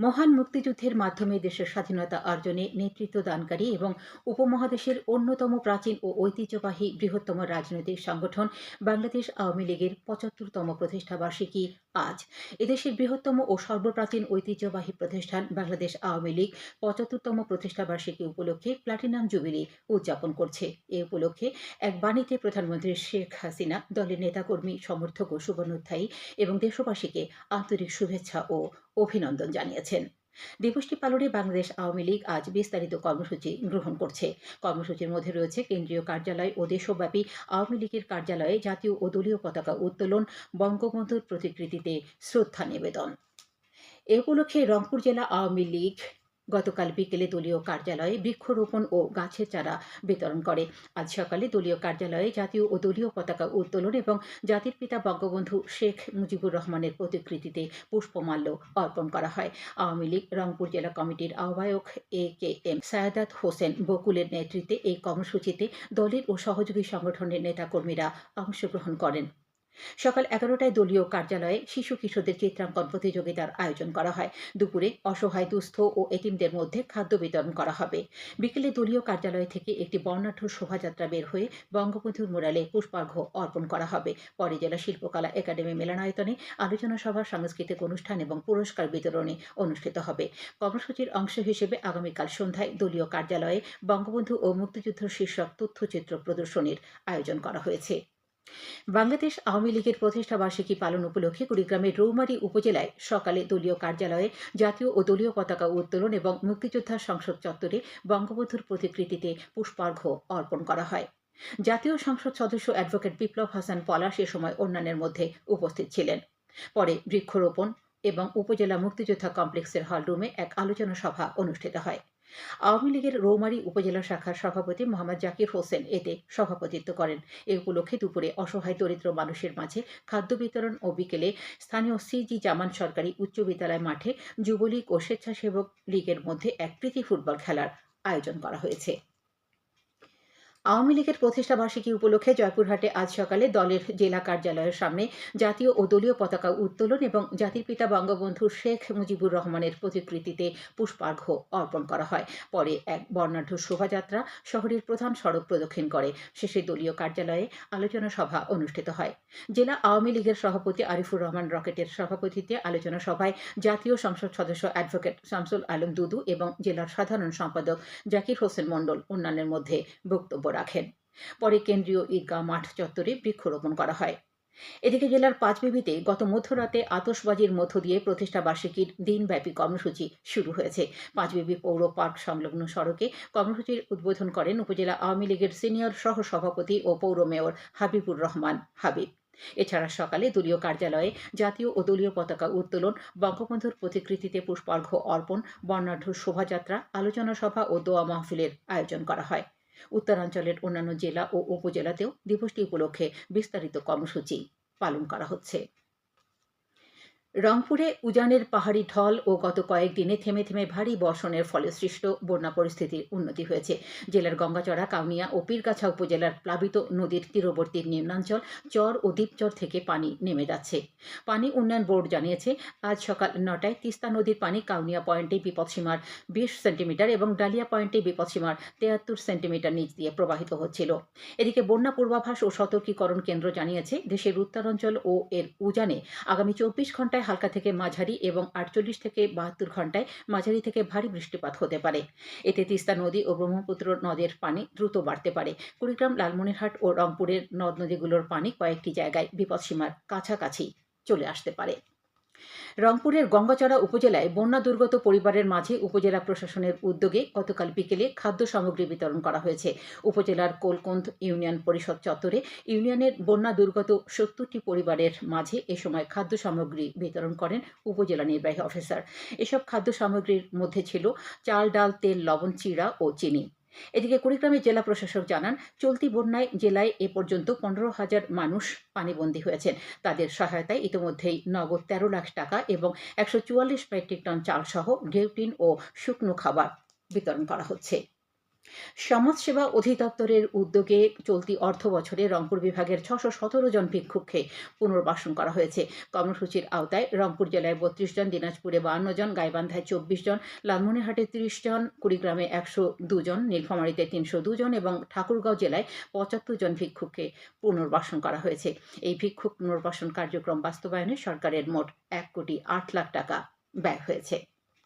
মহান মুক্তিযুদ্ধের মাধ্যমে দেশের স্বাধীনতা অর্জনে নেতৃত্ব দানকারী এবং উপমহাদেশের অন্যতম প্রাচীন ও ঐতিহ্যবাহী বৃহত্তম রাজনৈতিক সংগঠন বাংলাদেশ আওয়ামী লীগের পঁচাত্তরতম প্রতিষ্ঠাবার্ষিকী আজ। এদেশের বৃহত্তম ও সর্বপ্রাচীন ঐতিহ্যবাহী প্রতিষ্ঠান বাংলাদেশ আওয়ামী লীগ পঁচাত্তরতম প্রতিষ্ঠাবার্ষিকী উপলক্ষে প্লাটিনাম জুবিলি উদযাপন করছে। এ উপলক্ষে এক বাণীতে প্রধানমন্ত্রী শেখ হাসিনা দলের নেতাকর্মী, সমর্থক ও শুভনোধ্যায়ী এবং দেশবাসীকে আন্তরিক শুভেচ্ছা ও অভিনন্দন জানিয়েছেন। দিবসটি পালনে বাংলাদেশ আওয়ামী লীগ আজ বিস্তারিত কর্মসূচি গ্রহণ করছে। কর্মসূচির মধ্যে রয়েছে কেন্দ্রীয় কার্যালয় ও দেশব্যাপী আওয়ামী লীগের কার্যালয়ে জাতীয় ও দলীয় পতাকা উত্তোলন, বঙ্গবন্ধুর প্রতিকৃতিতে শ্রদ্ধা নিবেদন। এ উপলক্ষে রংপুর জেলা আওয়ামী লীগ গতকাল বিকেলে দলীয় কার্যালয়ে বৃক্ষরোপণ ও গাছের চারা বিতরণ করে। আজ সকালে দলীয় কার্যালয়ে জাতীয় ও দলীয় পতাকা উত্তোলন এবং জাতির পিতা বঙ্গবন্ধু শেখ মুজিবুর রহমানের প্রতিকৃতিতে পুষ্পমাল্য অর্পণ করা হয়। আওয়ামী লীগ রংপুর জেলা কমিটির আহ্বায়ক এ কে এম সায়াদাত হোসেন বকুলের নেতৃত্বে এই কর্মসূচিতে দলের ও সহযোগী সংগঠনের নেতাকর্মীরা অংশগ্রহণ করেন। সকাল এগারোটায় দলীয় কার্যালয়ে শিশু কিশোরদের চিত্রাঙ্কন প্রতিযোগিতার আয়োজন করা হয়। দুপুরে অসহায়, দুস্থ ও এটিমদের মধ্যে খাদ্য বিতরণ করা হবে। বিকেলে দলীয় কার্যালয় থেকে একটি বর্ণাঢ্য শোভাযাত্রা বের হয়ে বঙ্গবন্ধুর মোড়ালে পুষ্পার্ঘ্য অর্পণ করা হবে। পরে জেলা শিল্পকলা একাডেমি মিলনায়তনে আলোচনা সভা, সাংস্কৃতিক অনুষ্ঠান এবং পুরস্কার বিতরণী অনুষ্ঠিত হবে। কর্মসূচির অংশ হিসেবে আগামীকাল সন্ধ্যায় দলীয় কার্যালয়ে বঙ্গবন্ধু ও মুক্তিযুদ্ধ শীর্ষক তথ্যচিত্র প্রদর্শনীর আয়োজন করা হয়েছে। বাংলাদেশ আওয়ামী লীগের প্রতিষ্ঠা বার্ষিকী পালন উপলক্ষে কুড়িগ্রামের রৌমারী উপজেলায় সকালে দলীয় কার্যালয়ে জাতীয় ও দলীয় পতাকা উত্তোলন এবং মুক্তিযোদ্ধা সংসদ চত্বরে বঙ্গবন্ধুর প্রতিকৃতিতে পুষ্পার্ঘ্য অর্পণ করা হয়। জাতীয় সংসদ সদস্য অ্যাডভোকেট বিপ্লব হাসান পলাশ এ সময় অন্যান্যের মধ্যে উপস্থিত ছিলেন। পরে বৃক্ষরোপণ এবং উপজেলা মুক্তিযোদ্ধা কমপ্লেক্সের হলরুমে এক আলোচনা সভা অনুষ্ঠিত হয়। আওয়ামী লীগের রৌমারী উপজেলা শাখার সভাপতি মোহাম্মদ জাকির হোসেন এতে সভাপতিত্ব করেন। এ উপলক্ষে দুপুরে অসহায় দরিদ্র মানুষের মাঝে খাদ্য বিতরণ ও বিকেলে স্থানীয় সিজি জামান সরকারি উচ্চ বিদ্যালয় মাঠে যুবলীগ ও স্বেচ্ছাসেবক লীগের মধ্যে এক প্রীতি ফুটবল খেলার আয়োজন করা হয়েছে। আওয়ামী লীগের প্রতিষ্ঠা বার্ষিকী উপলক্ষে জয়পুরহাটে আজ সকালে দলের জেলা কার্যালয়ের সামনে জাতীয় ও দলীয় পতাকা উত্তোলন এবং জাতির পিতা বঙ্গবন্ধু শেখ মুজিবুর রহমানের প্রতিকৃতিতে পুষ্পার্ঘ্য অর্পণ করা হয়। পরে এক বর্ণাঢ্য শোভাযাত্রা শহরের প্রধান সড়ক প্রদক্ষিণ করে। শেষে দলীয় কার্যালয়ে আলোচনা সভা অনুষ্ঠিত হয়। জেলা আওয়ামী লীগের সভাপতি আরিফুর রহমান রকেটের সভাপতিত্বে আলোচনা সভায় জাতীয় সংসদ সদস্য অ্যাডভোকেট শামসুল আলম দুদু এবং জেলার সাধারণ সম্পাদক জাকির হোসেন মণ্ডল অন্যান্যের মধ্যে বক্তব্য রাখেন। পরে কেন্দ্রীয় ঈদগাহ মাঠ চত্বরে বৃক্ষরোপণ করা হয়। এদিকে জেলার পাঁচবিবিতে গত মধ্যরাতে আতসবাজির মধ্য দিয়ে প্রতিষ্ঠা বার্ষিকীর দিনব্যাপী কর্মসূচি শুরু হয়েছে। পাঁচবিবি পৌর পার্ক সংলগ্ন সড়কে কর্মসূচির উদ্বোধন করেন উপজেলা আওয়ামী লীগের সিনিয়র সহ সভাপতি ও পৌর মেয়র হাবিবুর রহমান হাবিব। এছাড়া সকালে দলীয় কার্যালয়ে জাতীয় ও দলীয় পতাকা উত্তোলন, বঙ্গবন্ধুর প্রতিকৃতিতে পুষ্পার্ঘ্য অর্পণ, বর্ণাঢ্য শোভাযাত্রা, আলোচনা সভা ও দোয়া মাহফিলের আয়োজন করা হয়। উত্তরাঞ্চলের অন্যান্য জেলা ও উপজেলাতেও দিবসটি উপলক্ষে বিস্তারিত কর্মসূচি পালন করা হচ্ছে। রংপুরে উজানের পাহাড়ি ঢল ও গত কয়েকদিনে থেমে থেমে ভারী বর্ষণের ফলে সৃষ্ট বন্যা পরিস্থিতির উন্নতি হয়েছে। জেলার গঙ্গাচড়া, কাউনিয়া ও পীরগাছা উপজেলার প্লাবিত নদীর তীরবর্তী নিম্নাঞ্চল চর ও দ্বীপচর থেকে পানি নেমে যাচ্ছে। পানি উন্নয়ন বোর্ড জানিয়েছে, আজ সকাল নটায় তিস্তা নদীর পানি কাউনিয়া পয়েন্টে বিপদসীমার বিশ সেন্টিমিটার এবং ডালিয়া পয়েন্টে বিপদসীমার তেয়াত্তর সেন্টিমিটার নিচ দিয়ে প্রবাহিত হচ্ছিল। এদিকে বন্যা পূর্বাভাস ও সতর্কীকরণ কেন্দ্র জানিয়েছে, দেশের উত্তরাঞ্চল ও এর উজানে আগামী চব্বিশ ঘন্টায় ঘন্টায় হালকা থেকে মাঝারি এবং আটচল্লিশ থেকে বাহাত্তর ঘন্টায় মাঝারি থেকে ভারী বৃষ্টিপাত হতে পারে। এতে তিস্তা নদী ও ব্রহ্মপুত্র নদের পানি দ্রুত বাড়তে পারে। কুড়িগ্রাম, লালমনিরহাট ও রংপুরের নদ নদীগুলোর পানি কয়েকটি জায়গায় বিপদসীমার কাছাকাছি চলে আসতে পারে। রংপুরের গঙ্গাচড়া উপজেলায় বন্যা দুর্গত পরিবারের মাঝে উপজেলা প্রশাসনের উদ্যোগে গতকাল বিকেলে খাদ্য সামগ্রী বিতরণ করা হয়েছে। উপজেলার কোলকন্দ ইউনিয়ন পরিষদ চত্বরে ইউনিয়নের বন্যা দুর্গত সত্তরটি পরিবারের মাঝে এ সময় খাদ্য সামগ্রী বিতরণ করেন উপজেলা নির্বাহী অফিসার। এসব খাদ্য সামগ্রীর মধ্যে ছিল চাল, ডাল, তেল, লবণ, চিড়া ও চিনি। এদিকে কুড়িগ্রামে জেলা প্রশাসক জানান, চলতি বন্যায় জেলায় এ পর্যন্ত পনেরো হাজার মানুষ পানিবন্দী হয়েছেন। তাদের সহায়তায় ইতিমধ্যেই নগদ তেরো লাখ টাকা এবং একশো চুয়াল্লিশ মেট্রিক টন চাল সহ ডেউটিন ও শুকনো খাবার বিতরণ করা হচ্ছে। সমাজসেবা অধিদপ্তরের উদ্যোগে চলতি অর্থ বছরে রংপুর বিভাগের ছশো সতেরো জন ভিক্ষুককে পুনর্বাসন করা হয়েছে। কর্মসূচির আওতায় রংপুর জেলায় বত্রিশ জন, দিনাজপুরে বাহান্ন জন, গাইবান্ধায় চব্বিশ জন, লালমনিরহাটে তিরিশ জন, কুড়িগ্রামে একশো দুজন নীলফামারীতে তিনশো দুজন এবং ঠাকুরগাঁও জেলায় পঁচাত্তর জন ভিক্ষুককে পুনর্বাসন করা হয়েছে। এই ভিক্ষুক পুনর্বাসন কার্যক্রম বাস্তবায়নে সরকারের মোট এক কোটি আট লাখ টাকা ব্যয় হয়েছে।